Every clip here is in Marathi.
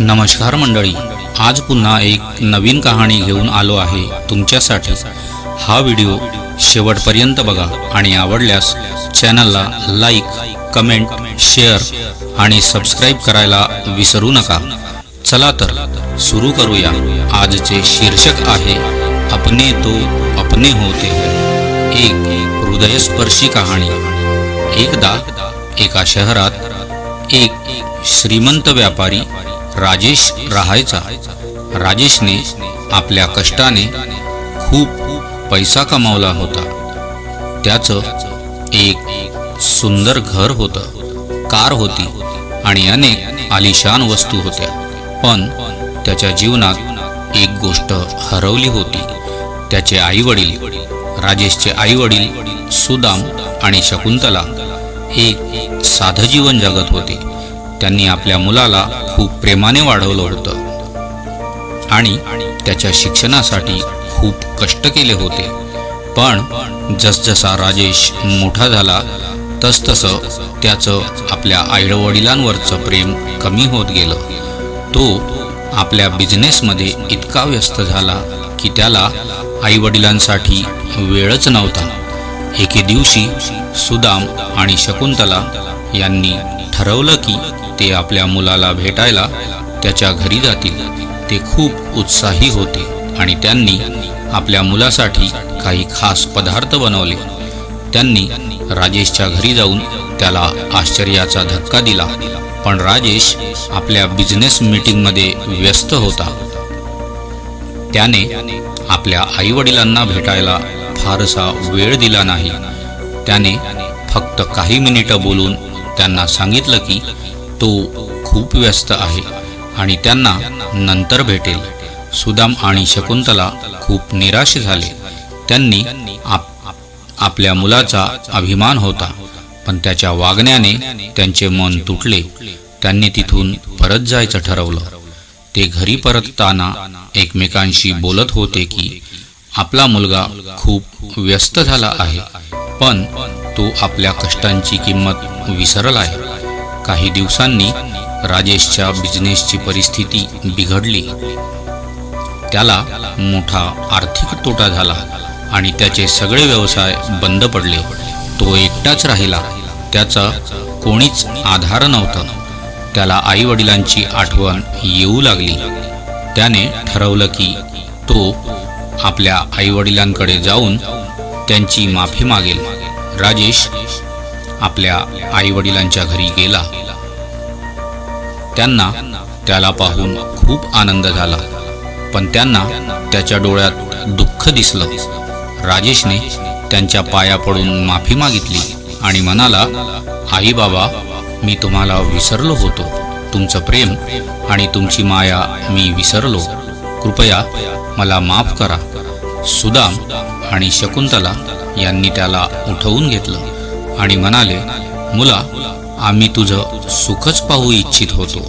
नमस्कार मंडळी आज पुन्हा एक नवीन कहाणी घेऊन आलो आहे तुमच्यासाठी. हा व्हिडिओ शेवटपर्यंत बघा आणि आवडल्यास चॅनलला लाईक कमेंट शेअर आणि सबस्क्राईब करायला विसरू नका. चला तर सुरू करूया. आजचे शीर्षक आहे अपने तो अपने होते एक हृदयस्पर्शी कहाणी. एकदा एका शहरात एक श्रीमंत व्यापारी राजेश राहायचा. राजेशने आपल्या कष्टाने खूप पैसा कमावला होता. त्याचं एक सुंदर घर होतं. कार होती आणि अनेक आलिशान वस्तू होत्या. पण त्याच्या जीवनात एक गोष्ट हरवली होती. त्याचे आई वडील राजेशचे आई वडील सुदाम आणि शकुंतला एक साधं जीवन जगत होते. त्यांनी आपल्या मुलाला खूप प्रेमाने वाढवलं होतं. आणि त्याच्या शिक्षणासाठी खूप कष्ट केले होते. पण जसजसा राजेश मोठा झाला तसतसं त्याचं आपल्या आईवडिलांवरचं प्रेम कमी होत गेलं. तो आपल्या बिझनेसमध्ये इतका व्यस्त झाला की त्याला आईवडिलांसाठी वेळच नव्हता. एके दिवशी सुदाम आणि शकुंतला यांनी ठरवलं की ते आपल्या मुलाला भेटायला त्याच्या घरी जातील. ते खूप उत्साही होते आणि त्यांनी आपल्या मुलासाठी काही खास पदार्थ बनवले. त्यांनी राजेशच्या घरी जाऊन त्याला आश्चर्याचा धक्का दिला. पण राजेश आपल्या बिझनेस मीटिंगमध्ये व्यस्त होता. त्याने आपल्या आईवडिलांना भेटायला फारसा वेळ दिला नाही. त्याने फक्त काही मिनिटं बोलून त्यांना सांगितलं की तो खूप व्यस्त आहे आणि त्यांना नंतर भेटेल. सुदाम आणि शकुंतला खूप निराश झाले. त्यांनी आप आपल्या मुलाचा अभिमान होता पण त्याच्या वागण्याने त्यांचे मन तुटले. त्यांनी तिथून परत जायचं ठरवलं. ते घरी परतताना एकमेकांशी बोलत होते की आपला मुलगा खूप व्यस्त झाला आहे पण तो आपल्या कष्टांची किंमत विसरला आहे. काही दिवसांनी राजेशच्या बिझनेसची परिस्थिती बिघडली. त्याला मोठा आर्थिक तोटा झाला आणि त्याचे सगळे व्यवसाय बंद पडले. तो एकटाच राहिला. त्याचा कोणीच आधार नव्हता. त्याला आईवडिलांची आठवण येऊ लागली. त्याने ठरवलं की तो आपल्या आईवडिलांकडे जाऊन त्यांची माफी मागेल. राजेश आपल्या आईवडिलांच्या घरी गेला. त्यांना त्याला पाहून खूप आनंद झाला. पण त्यांना त्याच्या डोळ्यात दुःख दिसलं. राजेशने त्यांच्या पाया पडून माफी मागितली आणि म्हणाला आई बाबा मी तुम्हाला विसरलो होतो. तुमचं प्रेम आणि तुमची माया मी विसरलो. कृपया मला माफ करा. सुदाम आणि शकुंतला यांनी त्याला उठवून घेतलं आणि म्हणाले मुला आम्ही तुझं सुखच पाहू इच्छित होतो.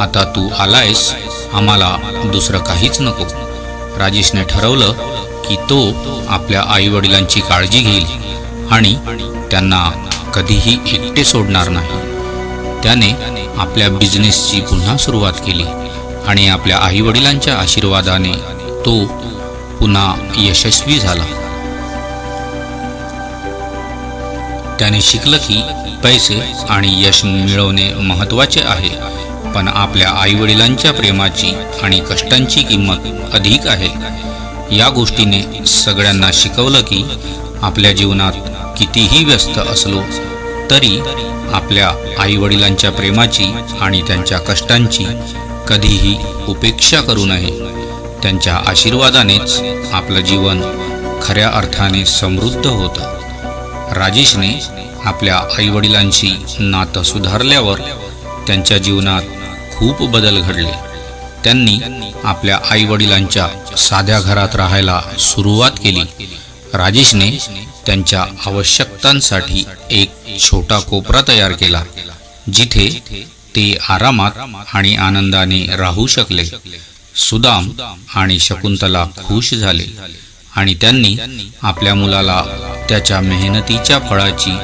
आता तू आलायस आम्हाला दुसरं काहीच नको. राजेशने ठरवलं की तो आपल्या आईवडिलांची काळजी घेईल आणि त्यांना कधीही एकटे सोडणार नाही. त्याने आपल्या बिझनेसची पुन्हा सुरुवात केली आणि आपल्या आईवडिलांच्या आशीर्वादाने तो पुन्हा यशस्वी झाला. त्याने शिकलं की पैसे आणि यश मिळवणे महत्त्वाचे आहे. पण आपल्या आईवडिलांच्या प्रेमाची आणि कष्टांची किंमत अधिक आहे. या गोष्टीने सगळ्यांना शिकवलं की आपल्या जीवनात कितीही व्यस्त असलो तरी आपल्या आईवडिलांच्या प्रेमाची आणि त्यांच्या कष्टांची कधीही उपेक्षा करू नये. त्यांच्या आशीर्वादानेच आपलं जीवन खऱ्या अर्थाने समृद्ध होतं. राजेशने आपल्या आईवडिलांशी नातं सुधारल्यावर त्यांच्या जीवनात खूप बदल घडले. त्यांनी आपल्या आईवडिलांच्या साध्या घरात राहायला सुरुवात केली. राजेशने त्यांच्या आवश्यकतांसाठी एक छोटा कोपरा तयार केला जिथे ते आरामात आणि आनंदाने राहू शकले. सुदाम आणि शकुंतला खुश झाले. आणि त्यांनी आपल्या मुलाला त्याच्या मेहनतीच्या फळाची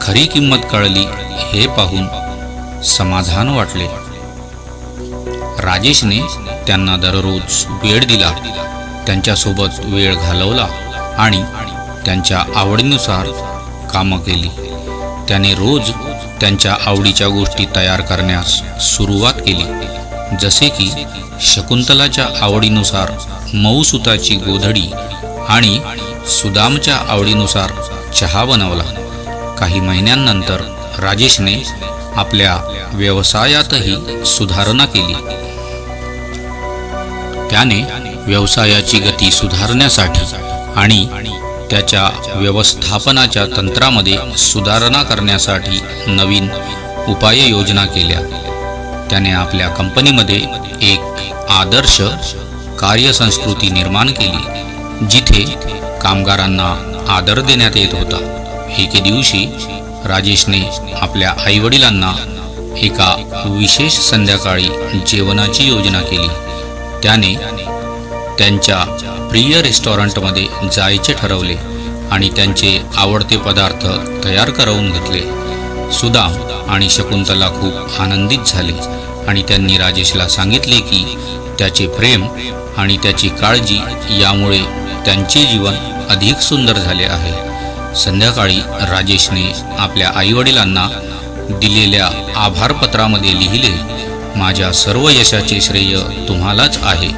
खरी किंमत कळली हे पाहून समाधान वाटले. राजेशने त्यांना दररोज वेळ दिला. त्यांच्यासोबत वेळ घालवला आणि त्यांच्या आवडीनुसार कामं केली. त्याने रोज त्यांच्या आवडीच्या गोष्टी तयार करण्यास सुरुवात केली. जसे की शकुंतलाच्या आवडीनुसार मऊसुताची गोधडी आणि सुदामच्या आवडीनुसार चहा बनवला. काही महिन्यांनंतर राजेशने आपल्या व्यवसायातही सुधारणा केली. त्याने व्यवसायाची गती सुधारण्यासाठी आणि त्याच्या व्यवस्थापनाच्या तंत्रामध्ये सुधारणा करण्यासाठी नवीन उपाययोजना केल्या. त्याने आपल्या कंपनीमध्ये एक आदर्श कार्यसंस्कृती निर्माण केली जिथे कामगारांना आदर देण्यात येत होता. एके दिवशी राजेशने आपल्या आईवडिलांना एका विशेष संध्याकाळी जेवणाची योजना केली. त्याने त्यांच्या प्रिय रेस्टॉरंटमध्ये जायचे ठरवले आणि त्यांचे आवडते पदार्थ तयार करवून घेतले. सुदाम आणि शकुंतला खूप आनंदित झाले आणि त्यांनी राजेशला सांगितले की त्याचे प्रेम आणि त्याची काळजी यामुळे त्यांचे जीवन अधिक सुंदर झाले आहे. संध्याकाळी राजेशने आपल्या आईवडिलांना दिलेल्या आभारपत्रामध्ये लिहिले माझ्या सर्व यशाचे श्रेय तुम्हालाच आहे.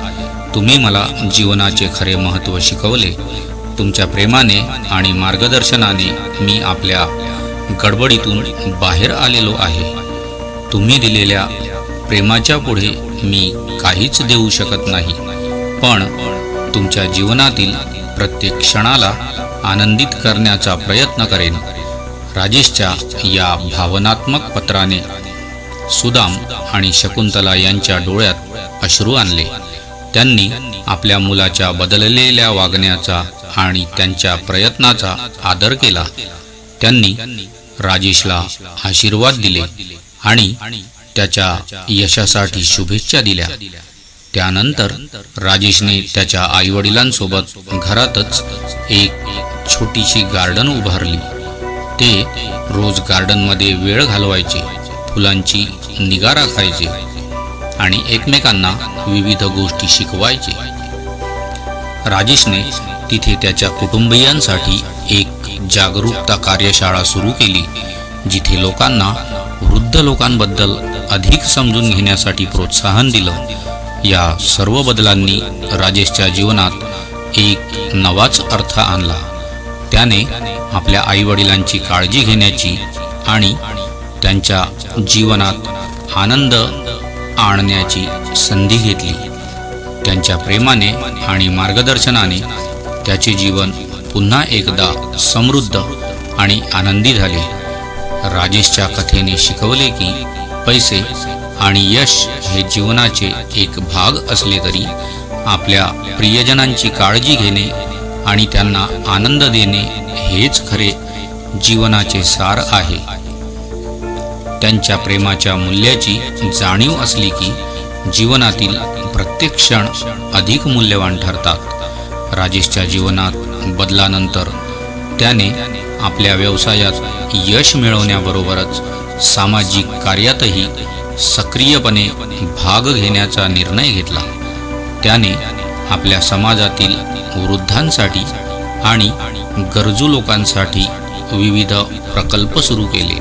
तुम्ही मला जीवनाचे खरे महत्त्व शिकवले. तुमच्या प्रेमाने आणि मार्गदर्शनाने मी आपल्या गडबडीतून बाहेर आलेलो आहे. तुम्ही दिलेल्या प्रेमाच्या पुढे मी काहीच देऊ शकत नाही. पण तुमच्या जीवनातील प्रत्येक क्षणाला आनंदित करण्याचा प्रयत्न करेन. राजेशच्या या भावनात्मक पत्राने सुदाम आणि शकुंतला यांच्या डोळ्यात अश्रू आणले. त्यांनी आपल्या मुलाच्या बदललेल्या वागण्याचा आणि त्यांच्या प्रयत्नाचा आदर केला. त्यांनी राजेशला आशीर्वाद दिले आणि त्याच्या यशासाठी शुभेच्छा दिल्या. त्यानंतर राजेशने त्याच्या आईवडिलांसोबत घरातच एक छोटीशी गार्डन उभारली. ते रोज गार्डनमध्ये वेळ घालवायचे फुलांची निगा राखायचे आणि एकमेकांना विविध गोष्टी शिकवायचे. राजेशने तिथे त्याच्या कुटुंबियांसाठी एक जागरूकता कार्यशाळा सुरू केली जिथे लोकांना वृद्ध लोकांबद्दल अधिक समजून घेण्यासाठी प्रोत्साहन दिलं. या सर्व बदलांनी राजेशच्या जीवनात एक नवाच अर्थ आणला. त्याने आपल्या आईवडिलांची काळजी घेण्याची आणि त्यांच्या जीवनात आनंद आणण्याची संधी घेतली. त्यांच्या प्रेमाने आणि मार्गदर्शनाने त्याचे जीवन पुन्हा एकदा समृद्ध आणि आनंदी झाले. राजेशच्या कथेने शिकवले की पैसे आणि यश हे जीवनाचे एक भाग असले तरी आपल्या प्रियजनांची काळजी घेणे आणि त्यांना आनंद देणे हेच खरे जीवनाचे सार आहे. त्यांच्या प्रेमाच्या मूल्याची जाणीव असली की जीवनातील प्रत्येक क्षण अधिक मूल्यवान ठरतात. राजेशच्या जीवनात बदलानंतर त्याने आपल्या व्यवसायात यश मिळवण्याबरोबरच सामाजिक कार्यातही सक्रियपणे भाग घेण्याचा निर्णय घेतला. त्याने आपल्या समाजातील वृद्धांसाठी आणि गरजू लोकांसाठी विविध प्रकल्प सुरू केले.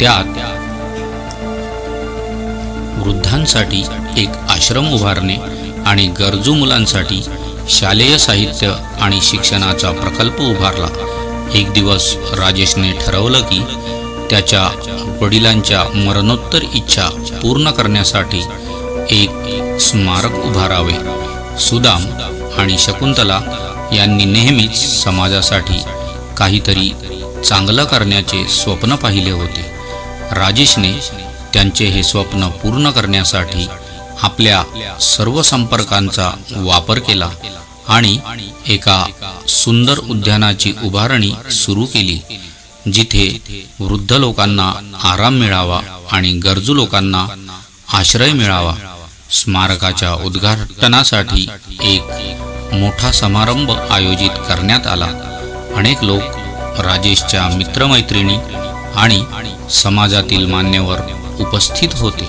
त्यात वृद्धांसाठी एक आश्रम उभारणे आणि गरजू मुलांसाठी शालेय साहित्य आणि शिक्षणाचा प्रकल्प उभारला. एक दिवस राजेशने ठरवलं की त्याच्या वडिलांच्या मरणोत्तर इच्छा पूर्ण करण्यासाठी एक स्मारक उभारावे. सुदाम आणि शकुंतला यांनी नेहमीच समाजासाठी काहीतरी चांगलं करण्याचे स्वप्न पाहिले होते. राजेशने त्यांचे हे स्वप्न पूर्ण करण्यासाठी आपल्या सर्व संपर्कांचा वापर केला आणि एका सुंदर उद्यानाची उभारणी सुरू केली. जिथे वृद्ध लोकांना आराम मिळावा आणि गरजू लोकांना आश्रय मिळावा. स्मारकाच्या उद्घाटनासाठी एक मोठा समारंभ आयोजित करण्यात आला. अनेक लोक राजेशच्या मित्रमैत्रिणी आणि समाजातील मान्यवर उपस्थित होते.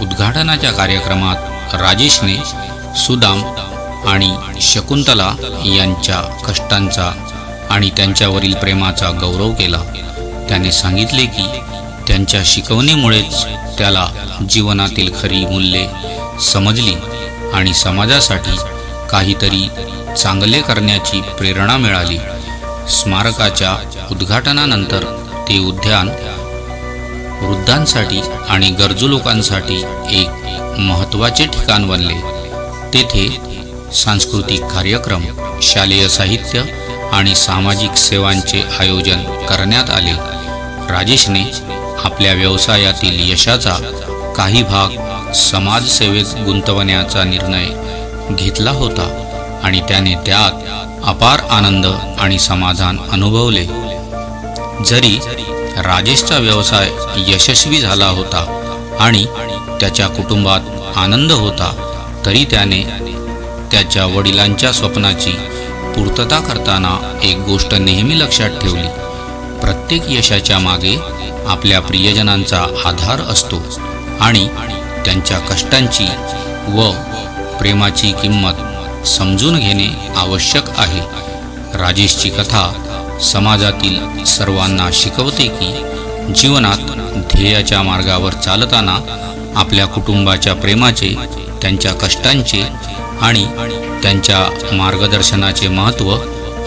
उद्घाटनाच्या कार्यक्रमात राजेशने सुदाम आणि शकुंतला यांच्या कष्टांचा आणि त्यांच्यावरील प्रेमाचा गौरव केला. त्याने सांगितले की त्यांच्या शिकवणीमुळेच त्याला जीवनातील खरी मूल्ये समजली आणि समाजासाठी काहीतरी चांगले करण्याची प्रेरणा मिळाली. स्मारकाच्या उद्घाटनानंतर ते उद्यान वृद्धांसाठी आणि गरजू लोकांसाठी एक महत्त्वाचे ठिकाण बनले. तेथे सांस्कृतिक कार्यक्रम शालेय साहित्य आणि सामाजिक सेवांचे आयोजन करण्यात आले. राजेशने आपल्या व्यवसायातील यशाचा काही भाग समाजसेवेत गुंतवण्याचा निर्णय घेतला होता आणि त्याने त्यात अपार आनंद आणि समाधान अनुभवले. जरी राजेशचा व्यवसाय यशस्वी झाला होता आणि त्याच्या कुटुंबात आनंद होता तरी त्याने त्याच्या वडिलांच्या स्वप्नाची पूर्तता करताना एक गोष्ट नेहमी लक्षात ठेवली. प्रत्येक यशाच्या मागे आपल्या प्रियजनांचा आधार असतो आणि त्यांच्या कष्टांची व प्रेमाची किंमत समजून घेणे आवश्यक आहे. राजेशची कथा समाजातील सर्वांना शिकवते की जीवनात ध्येयाच्या मार्गावर चालताना आपल्या कुटुंबाच्या प्रेमाचे त्यांच्या कष्टांचे आणि त्यांच्या मार्गदर्शनाचे महत्त्व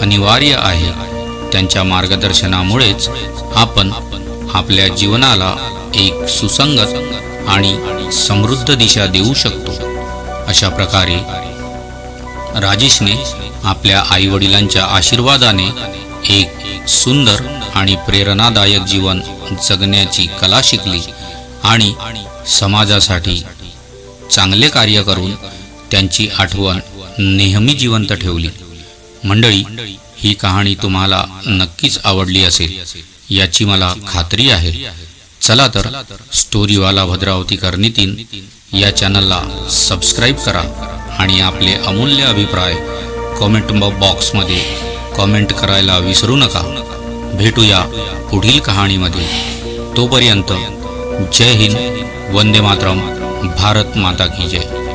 अनिवार्य आहे. त्यांच्या मार्गदर्शनामुळेच आपण आपल्या जीवनाला एक सुसंगत आणि समृद्ध दिशा देऊ शकतो. अशा प्रकारे राजेशने आपल्या आईवडिलांच्या आशीर्वादाने एक सुंदर आणि प्रेरणादायक जीवन जगण्याची कला शिकली आणि समाजासाठी चांगले कार्य करून त्यांची आठवण नेहमी जिवंत ठेवली. मंडळी ही कहाणी तुम्हाला नक्कीच आवडली असेल. याची मला खात्री आहे. चला तर स्टोरीवाला भद्रावती कर्णितीन या चॅनलला सबस्क्राईब करा आणि आपले अमूल्य अभिप्राय कॉमेंट बॉक्समध्ये कॉमेंट करायला विसरू नका. भेटूया पुढील कहाणीमध्ये. तोपर्यंत जय हिंद वंदे मातरम भारत माता की जय.